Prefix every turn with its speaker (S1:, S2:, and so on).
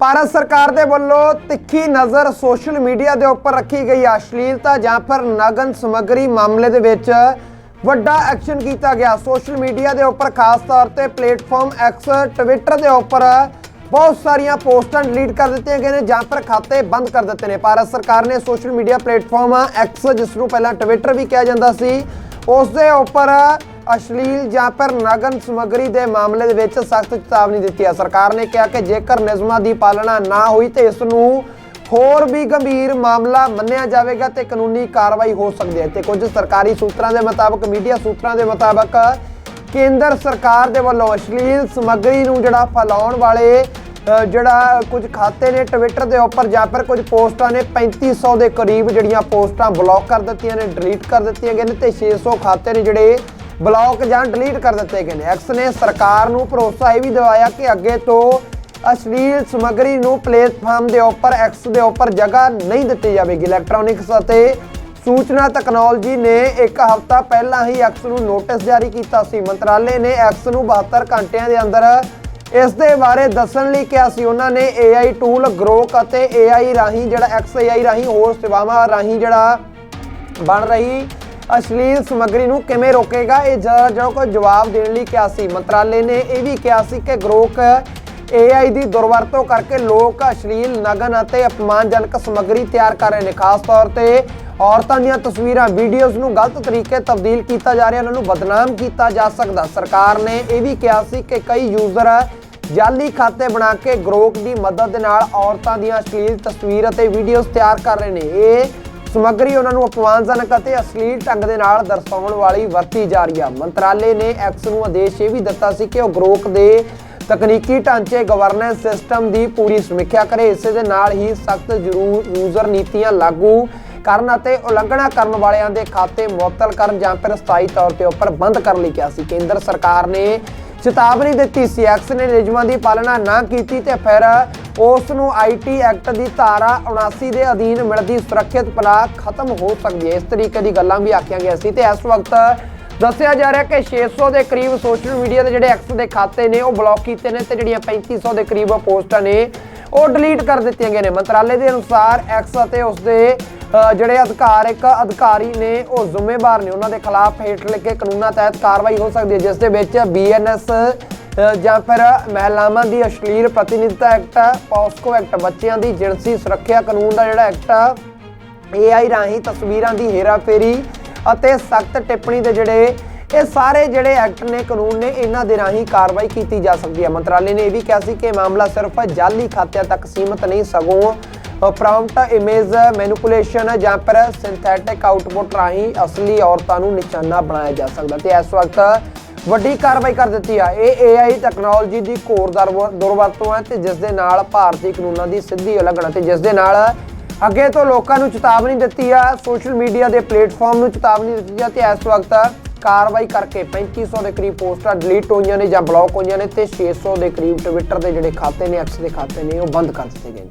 S1: ਭਾਰਤ ਸਰਕਾਰ ਦੇ ਵੱਲੋਂ ਤਿੱਖੀ ਨਜ਼ਰ ਸੋਸ਼ਲ ਮੀਡੀਆ ਦੇ ਉੱਪਰ ਰੱਖੀ ਗਈ ਅਸ਼ਲੀਲਤਾ ਜਾਂ ਫਿਰ ਨਗਨ ਸਮੱਗਰੀ ਮਾਮਲੇ ਦੇ ਵਿੱਚ ਵੱਡਾ ਐਕਸ਼ਨ ਕੀਤਾ ਗਿਆ। ਸੋਸ਼ਲ ਮੀਡੀਆ ਦੇ ਉੱਪਰ ਖਾਸ ਤੌਰ ਤੇ ਪਲੇਟਫਾਰਮ ਐਕਸ ਟਵਿੱਟਰ ਦੇ ਉੱਪਰ ਬਹੁਤ ਸਾਰੀਆਂ ਪੋਸਟਾਂ ਡਿਲੀਟ ਕਰ ਦਿੱਤੀਆਂ ਗਈਆਂ ਨੇ ਜਾਂ ਫਿਰ ਖਾਤੇ ਬੰਦ ਕਰ ਦਿੱਤੇ ਨੇ। ਭਾਰਤ ਸਰਕਾਰ ਨੇ ਸੋਸ਼ਲ ਮੀਡੀਆ ਪਲੇਟਫਾਰਮ ਐਕਸ ਜਿਸ ਨੂੰ ਪਹਿਲਾਂ ਟਵਿੱਟਰ ਵੀ ਕਿਹਾ ਜਾਂਦਾ ਸੀ, ਉਸ ਦੇ ਉੱਪਰ ਅਸ਼ਲੀਲ ਜਾਂ ਫਿਰ ਨਗਨ ਸਮੱਗਰੀ ਦੇ ਮਾਮਲੇ ਦੇ ਵਿੱਚ ਸਖਤ ਚੇਤਾਵਨੀ ਦਿੱਤੀ ਹੈ ਸਰਕਾਰ ਨੇ ਕਿਹਾ ਕਿ ਜੇਕਰ ਨਿਯਮਾਂ ਦੀ ਪਾਲਣਾ ਨਾ ਹੋਈ ਤੇ ਇਸ ਨੂੰ ਹੋਰ ਵੀ ਗੰਭੀਰ ਮਾਮਲਾ ਮੰਨਿਆ ਜਾਵੇਗਾ ਤੇ ਕਾਨੂੰਨੀ ਕਾਰਵਾਈ ਹੋ ਸਕਦੀ ਹੈ। ਤੇ ਕੁਝ ਸਰਕਾਰੀ ਸੂਤਰਾਂ ਦੇ ਮੁਤਾਬਕ, ਮੀਡੀਆ ਸੂਤਰਾਂ ਦੇ ਮੁਤਾਬਕ, ਕੇਂਦਰ ਸਰਕਾਰ ਦੇ ਵੱਲੋਂ ਅਸ਼ਲੀਲ ਸਮੱਗਰੀ ਨੂੰ ਜਿਹੜਾ ਫੈਲਾਉਣ ਵਾਲੇ ਜਿਹੜਾ ਕੁਝ ਖਾਤੇ ਨੇ ਟਵਿੱਟਰ ਦੇ ਉੱਪਰ ਜਾਂ ਫਿਰ ਕੁਝ ਪੋਸਟਾਂ ਨੇ 3500 ਦੇ ਕਰੀਬ ਜਿਹੜੀਆਂ ਪੋਸਟਾਂ ਬਲੌਕ ਕਰ ਦਿੱਤੀਆਂ ਨੇ, ਡਿਲੀਟ ਕਰ ਦਿੱਤੀਆਂ ਗਈਆਂ ਨੇ ਤੇ 600 ਖਾਤੇ ਨੇ ਜਿਹੜੇ ਬਲੌਕ ਜਾਂ ਡਿਲੀਟ ਕਰ ਦਿੱਤੇ ਗਏ ਨੇ। ਐਕਸ ਨੇ ਸਰਕਾਰ ਨੂੰ ਭਰੋਸਾ ਇਹ ਵੀ ਦਿਵਾਇਆ ਕਿ ਅੱਗੇ ਤੋਂ ਅਸ਼ਲੀਲ ਸਮੱਗਰੀ ਨੂੰ ਪਲੇਟਫਾਰਮ ਦੇ ਉੱਪਰ ਐਕਸ ਦੇ ਉੱਪਰ ਜਗ੍ਹਾ ਨਹੀਂ ਦਿੱਤੀ ਜਾਵੇਗੀ। ਇਲੈਕਟ੍ਰੋਨਿਕਸ ਅਤੇ ਸੂਚਨਾ ਤਕਨਾਲੋਜੀ ਨੇ ਇੱਕ ਹਫ਼ਤਾ ਪਹਿਲਾਂ ਹੀ ਐਕਸ ਨੂੰ ਨੋਟਿਸ ਜਾਰੀ ਕੀਤਾ ਸੀ। ਮੰਤਰਾਲੇ ਨੇ ਐਕਸ ਨੂੰ 72 ਘੰਟਿਆਂ ਦੇ ਅੰਦਰ ਇਸ ਦੇ ਬਾਰੇ ਦੱਸਣ ਲਈ ਕਿਹਾ ਸੀ। ਉਹਨਾਂ ਨੇ AI ਟੂਲ ਗਰੋਕ ਅਤੇ AI ਰਾਹੀਂ ਜਿਹੜਾ ਐਕਸ AI ਰਾਹੀਂ ਹੋਰ ਸੇਵਾਵਾਂ ਰਾਹੀਂ ਜਿਹੜਾ ਬਣ ਰਹੀ ਅਸ਼ਲੀਲ ਸਮੱਗਰੀ ਨੂੰ ਕਿਵੇਂ ਰੋਕੇਗਾ? ਇਹ ਜਰਾ ਜਿਹੜਾ ਕੋਈ ਜਵਾਬ ਦੇਣ ਲਈ ਕਿਹਾ ਸੀ। ਮੰਤਰਾਲੇ ਨੇ ਇਹ ਵੀ ਕਿਹਾ ਸੀ ਕਿ ਗਰੋਕ AI ਦੀ ਦੁਰਵਰਤੋਂ ਕਰਕੇ ਲੋਕ ਅਸ਼ਲੀਲ, ਨਗਨ ਅਤੇ ਅਪਮਾਨਜਨਕ ਸਮੱਗਰੀ ਤਿਆਰ ਕਰ ਰਹੇ ਨੇ। ਖਾਸ ਤੌਰ ਤੇ ਔਰਤਾਂ ਦੀਆਂ ਤਸਵੀਰਾਂ, ਵੀਡੀਓਜ਼ ਨੂੰ ਗਲਤ ਤਰੀਕੇ ਤਬਦੀਲ ਕੀਤਾ ਜਾ ਰਿਹਾ। ਉਹਨਾਂ ਨੂੰ ਬਦਨਾਮ ਕੀਤਾ ਜਾ ਸਕਦਾ। ਸਰਕਾਰ ਨੇ ਇਹ ਵੀ ਕਿਹਾ ਸੀ ਕਿ ਕਈ ਯੂਜ਼ਰ ਜਾਲੀ ਖਾਤੇ ਬਣਾ ਕੇ ਗਰੋਕ ਦੀ ਮਦਦ ਦੇ ਨਾਲ ਔਰਤਾਂ ਦੀਆਂ ਅਸ਼ਲੀਲ ਤਸਵੀਰ ਅਤੇ ਵੀਡੀਓਜ਼ ਤਿਆਰ ਕਰ ਰਹੇ ਨੇ। ਇਹ ਸਮੱਗਰੀ ਉਹਨਾਂ ਨੂੰ ਅਪਮਾਨਜਨਕ ਅਤੇ ਅਸ਼ਲੀਲ ਢੰਗ ਦੇ ਨਾਲ ਦਰਸਾਉਣ ਵਾਲੀ ਵਰਤੀ ਜਾ ਰਹੀ ਹੈ ਮੰਤਰਾਲੇ ਨੇ ਐਕਸ ਨੂੰ ਆਦੇਸ਼ ਇਹ ਵੀ ਦਿੱਤਾ ਸੀ ਕਿ ਉਹ ਗਰੋਕ ਦੇ ਤਕਨੀਕੀ ਢਾਂਚੇ ਗਵਰਨੈਂਸ ਸਿਸਟਮ ਦੀ ਪੂਰੀ ਸਮੀਖਿਆ ਕਰੇ। ਇਸੇ ਦੇ ਨਾਲ ਹੀ ਸਖਤ ਯੂਜ਼ਰ ਨੀਤੀਆਂ ਲਾਗੂ ਕਰਨ ਅਤੇ ਉਲੰਘਣਾ ਕਰਨ ਵਾਲਿਆਂ ਦੇ ਖਾਤੇ ਮੁਅੱਤਲ ਕਰਨ ਜਾਂ ਫਿਰ ਸਥਾਈ ਤੌਰ ਤੇ ਉੱਪਰ ਬੰਦ ਕਰਨ ਲਈ ਕਿਹਾ ਸੀ। ਕੇਂਦਰ ਸਰਕਾਰ ਨੇ ਚੇਤਾਵਨੀ ਦਿੱਤੀ ਸੀ। ਐਕਸ ਨੇ ਨਿਯਮਾਂ ਦੀ ਪਾਲਣਾ ਨਾ ਕੀਤੀ ਤੇ ਫਿਰ ਉਸ ਨੂੰ ਆਈਟੀ ਐਕਟ ਦੀ ਧਾਰਾ 79 ਦੇ ਅਧੀਨ ਮਿਲਦੀ ਸੁਰੱਖਿਅਤ ਪਨਾਹ ਖਤਮ ਹੋ ਸਕਦੀ ਹੈ। ਇਸ ਤਰੀਕੇ ਦੀ ਗੱਲਾਂ ਵੀ ਆਖੀਆਂ ਗਈਆਂ ਸੀ ਤੇ ਇਸ ਵਕਤ ਦੱਸਿਆ ਜਾ ਰਿਹਾ ਕਿ 600 ਦੇ ਕਰੀਬ ਸੋਸ਼ਲ ਮੀਡੀਆ ਦੇ ਜਿਹੜੇ ਐਕਸ ਦੇ ਖਾਤੇ ਨੇ, ਉਹ ਬਲੌਕ ਕੀਤੇ ਨੇ ਤੇ ਜਿਹੜੀਆਂ 3500 ਦੇ ਕਰੀਬ ਪੋਸਟਾਂ ਨੇ, ਉਹ ਡਿਲੀਟ ਕਰ ਦਿੱਤੀਆਂ ਗਈਆਂ ਨੇ। ਮੰਤਰਾਲੇ ਦੇ ਅਨੁਸਾਰ ਐਕਸ ਅਤੇ ਉਸ ਦੇ ਜਿਹੜੇ ਅਧਿਕਾਰਿਕ ਅਧਿਕਾਰੀ ਨੇ, ਉਹ ਜ਼ਿੰਮੇਵਾਰ ਨੇ। ਉਹਨਾਂ ਦੇ ਖਿਲਾਫ ਹੇਠ ਲਿਖੇ ਕਾਨੂੰਨਾਂ ਤਹਿਤ ਕਾਰਵਾਈ ਹੋ ਸਕਦੀ ਹੈ, ਜਿਸ ਦੇ ਵਿੱਚ ਬੀਐਨਐਸ ਜਾਂ ਫਿਰ ਮਹਿਲਾਵਾਂ ਦੀ ਅਸ਼ਲੀਲ ਪ੍ਰਤੀਨਿਧਤਾ ਐਕਟ, ਪੌਸਕੋ ਐਕਟ, ਬੱਚਿਆਂ ਦੀ ਜਿਣਸੀ ਸੁਰੱਖਿਆ ਕਾਨੂੰਨ ਦਾ ਜਿਹੜਾ ਐਕਟ AI ਰਾਹੀਂ ਤਸਵੀਰਾਂ ਦੀ ਹੇਰਾਫੇਰੀ ਅਤੇ ਸਖਤ ਟਿੱਪਣੀ ਦੇ ਜਿਹੜੇ ਇਹ ਸਾਰੇ ਜਿਹੜੇ ਐਕਟ ਨੇ, ਕਾਨੂੰਨ ਨੇ, ਇਹਨਾਂ ਦੇ ਰਾਹੀਂ ਕਾਰਵਾਈ ਕੀਤੀ ਜਾ ਸਕਦੀ ਹੈ। ਮੰਤਰਾਲੇ ਨੇ ਇਹ ਵੀ ਕਿਹਾ ਸੀ ਕਿ ਇਹ ਮਾਮਲਾ ਸਿਰਫ ਜਾਲੀ ਖਾਤਿਆਂ ਤੱਕ ਸੀਮਤ ਨਹੀਂ, ਸਗੋਂ ਪ੍ਰੌਂਪਟ ਇਮੇਜ ਮੈਨੀਪੂਲੇਸ਼ਨ ਜਾਂ ਫਿਰ ਸਿੰਥੈਟਿਕ ਆਊਟਪੁੱਟ ਰਾਹੀਂ ਅਸਲੀ ਔਰਤਾਂ ਨੂੰ ਨਿਸ਼ਾਨਾ ਬਣਾਇਆ ਜਾ ਸਕਦਾ। ਤੇ ਇਸ ਵਕਤ ਵੱਡੀ ਕਾਰਵਾਈ ਕਰ ਦਿੱਤੀ ਆ। ਇਹ AI ਟੈਕਨੋਲੋਜੀ ਦੀ ਘੋਰ ਦਰਵ- ਦੁਰਵਰਤੋਂ ਹੈ ਤੇ ਜਿਸ ਦੇ ਨਾਲ ਭਾਰਤੀ ਕਾਨੂੰਨਾਂ ਦੀ ਸਿੱਧੀ ਉਲੰਘਣਾ ਤੇ ਜਿਸ ਦੇ ਨਾਲ ਅੱਗੇ ਤੋਂ ਲੋਕਾਂ ਨੂੰ ਚੇਤਾਵਨੀ ਦਿੱਤੀ ਆ ਸੋਸ਼ਲ ਮੀਡੀਆ ਦੇ ਪਲੇਟਫਾਰਮ ਨੂੰ ਚੇਤਾਵਨੀ ਦਿੱਤੀ ਆ ਤੇ ਇਸ ਵਕਤ ਕਾਰਵਾਈ ਕਰਕੇ 3500 ਦੇ ਕਰੀਬ ਪੋਸਟਾਂ ਡਿਲੀਟ ਹੋਈਆਂ ਨੇ ਜਾਂ ਬਲੌਕ ਹੋਈਆਂ ਨੇ ਤੇ 600 ਦੇ ਕਰੀਬ ਟਵਿੱਟਰ ਦੇ ਜਿਹੜੇ ਖਾਤੇ ਨੇ ਐਕਸ ਦੇ ਖਾਤੇ ਨੇ, ਉਹ ਬੰਦ ਕਰ ਦਿੱਤੇ ਗਏ ਨੇ।